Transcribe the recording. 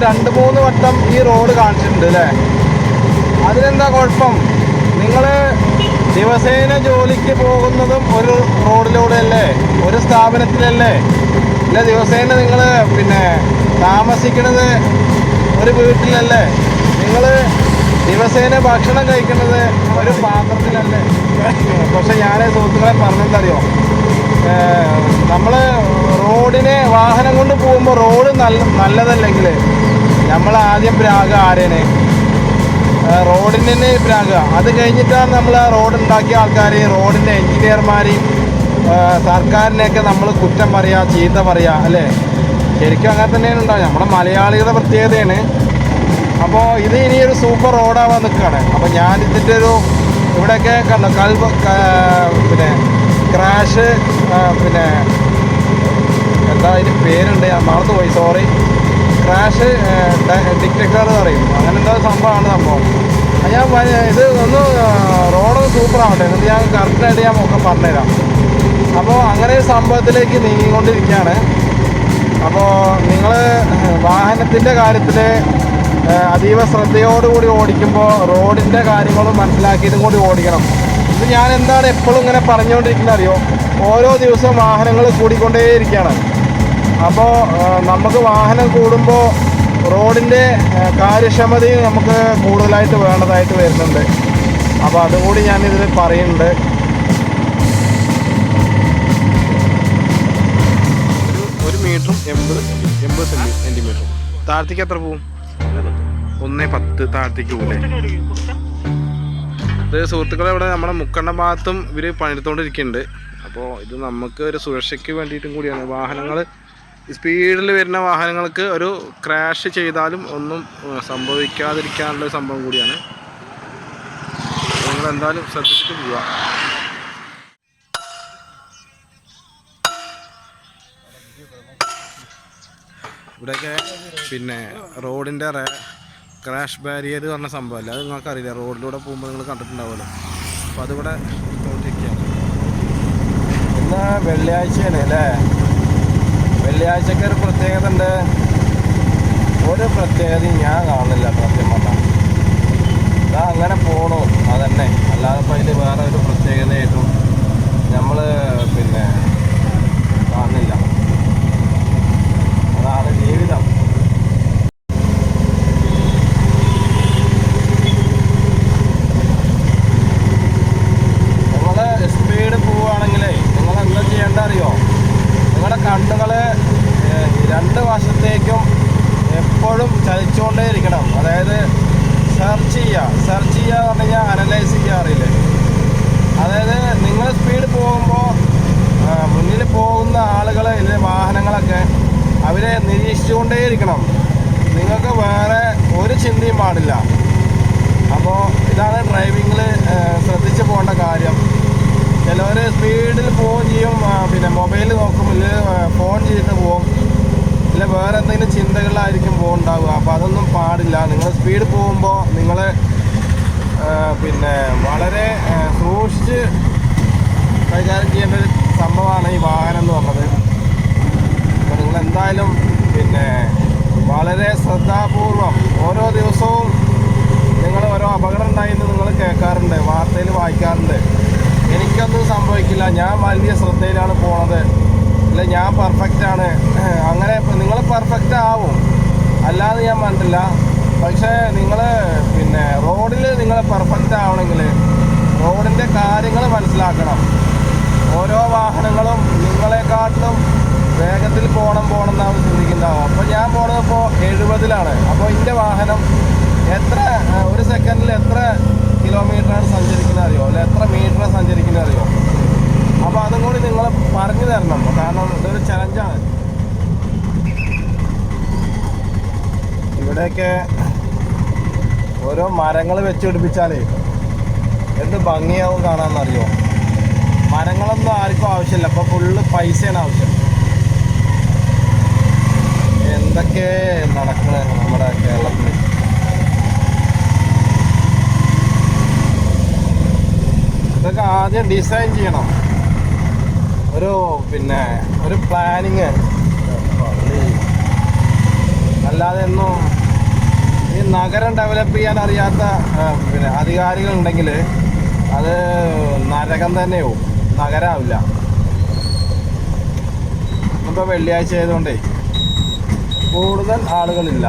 റോഡിലൂടെ രണ്ട് മൂന്ന് വട്ടം ഈ റോഡ് കാണിച്ചിട്ടുണ്ട് അല്ലേ അതിനെന്താ കുഴപ്പം? നിങ്ങൾ ദിവസേന ജോലിക്ക് പോകുന്നതും ഒരു റോഡിലൂടെയല്ലേ? ഒരു സ്ഥാപനത്തിലല്ലേ? ഇല്ല ദിവസേന നിങ്ങൾ പിന്നെ താമസിക്കുന്നത് ഒരു വീട്ടിലല്ലേ? നിങ്ങൾ ദിവസേന ഭക്ഷണം കഴിക്കുന്നത് ഒരു പാത്രത്തിലല്ലേ? പക്ഷെ ഞാൻ സുഹൃത്തുക്കളെ പറഞ്ഞെന്തറിയോ? നമ്മൾ റോഡിനെ വാഹനം കൊണ്ട് പോകുമ്പോൾ റോഡ് നല്ല നല്ലതല്ലെങ്കിൽ നമ്മൾ ആദ്യം പ്രാഗ ആരേനെ റോഡിന് തന്നെ പ്രാഗ. അത് കഴിഞ്ഞിട്ടാണ് നമ്മൾ ആ റോഡ് ഉണ്ടാക്കിയ ആൾക്കാർ റോഡിന്റെ എൻജിനീയർമാരെയും സർക്കാരിനെയൊക്കെ നമ്മൾ കുറ്റം പറയുക ചീത്ത പറയുക അല്ലേ? ശരിക്കും അങ്ങനെ തന്നെയാണ് ഉണ്ടാവുക. നമ്മുടെ മലയാളികളുടെ പ്രത്യേകതയാണ്. അപ്പോൾ ഇത് ഇനി ഒരു സൂപ്പർ റോഡാവാൻ നിൽക്കുകയാണ് അപ്പോൾ ഞാൻ ഇതിന്റെ ഒരു ഇവിടെയൊക്കെ കണ്ടു. കൽവ് പിന്നെ ക്രാഷ് പിന്നെ എന്താ അതിന് പേരുണ്ട്? ഞാൻ മറന്നു പോയി സോറി ക്രാഷ് ഡിക്റ്റക്കർ എന്ന് പറയും. അങ്ങനെ എന്തോ സംഭവമാണ് സംഭവം. ഞാൻ ഇത് ഒന്ന് റോഡ് സൂപ്പർ ആവട്ടെ. എന്നിട്ട് ഞാൻ കറക്റ്റായിട്ട് ഞാൻ ഒക്കെ പറഞ്ഞുതരാം. അപ്പോൾ അങ്ങനെ ഒരു സംഭവത്തിലേക്ക് നീങ്ങിക്കൊണ്ടിരിക്കുകയാണ്. അപ്പോൾ നിങ്ങൾ വാഹനത്തിന്റെ കാര്യത്തിൽ അതീവ ശ്രദ്ധയോടുകൂടി ഓടിക്കുമ്പോൾ റോഡിന്റെ കാര്യങ്ങളും മനസ്സിലാക്കിയിട്ടും കൂടി ഓടിക്കണം. ഇത് ഞാൻ എന്താണ് എപ്പോഴും ഇങ്ങനെ പറഞ്ഞുകൊണ്ടിരിക്കുന്നത് അറിയോ? ഓരോ ദിവസവും വാഹനങ്ങൾ കൂടിക്കൊണ്ടേയിരിക്കുകയാണ്. അപ്പോൾ നമുക്ക് വാഹനം കൂടുമ്പോൾ റോഡിന്റെ കാര്യക്ഷമതയും നമുക്ക് കൂടുതലായിട്ട് വേണ്ടതായിട്ട് വരുന്നുണ്ട്. അപ്പോൾ അതുകൂടി ഞാനിതിൽ പറയുന്നുണ്ട്. ഒരു മീറ്ററും എൺപത് എൺപത് സെന്റി സെന്റിമീറ്ററും താഴത്തേക്ക് എത്ര പോവും? ഒന്നേ പത്ത് താഴത്തേക്ക് പോലെ ഇത് സുഹൃത്തുക്കളെ ഇവിടെ നമ്മുടെ മുക്കണ്ണ ഭാഗത്തും ഇവർ പണിയെടുത്തുകൊണ്ടിരിക്കുന്നുണ്ട് അപ്പോൾ ഇത് നമുക്ക് ഒരു സുരക്ഷയ്ക്ക് വേണ്ടിയിട്ടും കൂടിയാണ്. വാഹനങ്ങൾ സ്പീഡിൽ വരുന്ന വാഹനങ്ങൾക്ക് ഒരു ക്രാഷ് ചെയ്താലും ഒന്നും സംഭവിക്കാതിരിക്കാനുള്ള സംഭവം കൂടിയാണ്. നിങ്ങൾ എന്തായാലും ശ്രദ്ധിച്ചിട്ട് പോവുക. ഇവിടെയൊക്കെ പിന്നെ റോഡിന്റെ ക്രാഷ് ബാരിയർ പറഞ്ഞ സംഭവമല്ല? അത് നിങ്ങൾക്ക് അറിയില്ല റോഡിലൂടെ പോകുമ്പോൾ നിങ്ങൾ കണ്ടിട്ടുണ്ടാവുമല്ലോ. അപ്പോൾ അതിവിടെ ഇന്ന് വെള്ളിയാഴ്ചയാണ് അല്ലേ? വെള്ളിയാഴ്ചക്ക് ഒരു പ്രത്യേകത ഉണ്ട് ഒരു പ്രത്യേകതയും ഞാൻ കാണുന്നില്ല സത്യം പറഞ്ഞാൽ ഇതാ അങ്ങനെ പോണു അതന്നെ. അല്ലാതെ ഇപ്പം അതിൽ വേറെ ഒരു പ്രത്യേകതയായിട്ടും നമ്മൾ പിന്നെ നിരീക്ഷിച്ചുകൊണ്ടേയിരിക്കണം. നിങ്ങൾക്ക് വേറെ ഒരു ചിന്തയും പാടില്ല. അപ്പോൾ ഇതാണ് ഡ്രൈവിങ്ങിൽ ശ്രദ്ധിച്ച് പോകേണ്ട കാര്യം. ചിലവർ സ്പീഡിൽ പോവുകയും ചെയ്യും പിന്നെ മൊബൈൽ നോക്കും ഇല്ലെങ്കിൽ ഫോൺ ചെയ്തിട്ട് പോകും ഇല്ല വേറെ എന്തെങ്കിലും ചിന്തകളിലായിരിക്കും പോകുന്നുണ്ടാവുക അപ്പോൾ അതൊന്നും പാടില്ല. നിങ്ങൾ സ്പീഡ് പോകുമ്പോൾ നിങ്ങൾ പിന്നെ വളരെ സൂക്ഷിച്ച് കൈകാര്യം ചെയ്യേണ്ട ഒരു സംഭവമാണ് ഈ വാഹനം എന്ന് പറഞ്ഞത്. അപ്പോൾ നിങ്ങൾ എന്തായാലും പിന്നെ വളരെ ശ്രദ്ധാപൂർവം ഓരോ ദിവസവും നിങ്ങൾ ഓരോ അപകടം ഉണ്ടായെന്ന് നിങ്ങൾ കേൾക്കാറുണ്ട് വാർത്തയിൽ വായിക്കാറുണ്ട്. എനിക്കൊന്നും സംഭവിക്കില്ല. ഞാൻ വലിയ ശ്രദ്ധയിലാണ് പോണത്. അല്ല ഞാൻ പെർഫെക്റ്റ് ആണ്. അങ്ങനെ നിങ്ങൾ പെർഫെക്റ്റ് ആവും. അല്ലാതെ ഞാൻ പറഞ്ഞിട്ടില്ല. പക്ഷേ നിങ്ങൾ പിന്നെ റോഡിൽ നിങ്ങൾ പെർഫെക്റ്റ് ആവണമെങ്കിൽ റോഡിന്റെ കാര്യങ്ങൾ മനസ്സിലാക്കണം. ഓരോ വാഹനങ്ങളും നിങ്ങളെക്കാട്ടിലും വേഗത്തിൽ പോകണം പോകണം എന്നാണ് ചിന്തിക്കുന്നുണ്ടാവും അപ്പോൾ ഞാൻ പോണതിപ്പോൾ എഴുപതിലാണ്. അപ്പോൾ എന്റെ വാഹനം എത്ര ഒരു സെക്കൻഡിൽ എത്ര കിലോമീറ്ററാണ് സഞ്ചരിക്കുന്നത് അറിയോ? അല്ലെ എത്ര മീറ്റർ സഞ്ചരിക്കുന്നത് അറിയോ? അപ്പോൾ അതും കൂടി നിങ്ങൾ പറഞ്ഞു തരണം. കാരണം ഇതൊരു ചലഞ്ചാണ് ഇവിടെയൊക്കെ ഓരോ മരങ്ങൾ വെച്ച് പിടിപ്പിച്ചാലേ എന്ത് ഭംഗിയാവും കാണാമെന്നറിയോ മരങ്ങളൊന്നും ആർക്കും ആവശ്യമില്ല. അപ്പോൾ ഫുള്ള് പൈസയാണ് ആവശ്യം. എന്തൊക്കെ നടക്കണേ നമ്മുടെ കേരളത്തിൽ? ഇതൊക്കെ ആദ്യം ഡിസൈൻ ചെയ്യണം. ഒരു പിന്നെ ഒരു പ്ലാനിങ് അല്ലാതെ ഒന്നും ഈ നഗരം ഡെവലപ്പ് ചെയ്യാൻ അറിയാത്ത പിന്നെ അധികാരികളുണ്ടെങ്കിൽ അത് നരകം തന്നെയാവും. നഗരാവില്ല. ഇപ്പം വെള്ളിയാഴ്ച ആയതുകൊണ്ടേ കൂടുതൽ ആളുകളില്ല.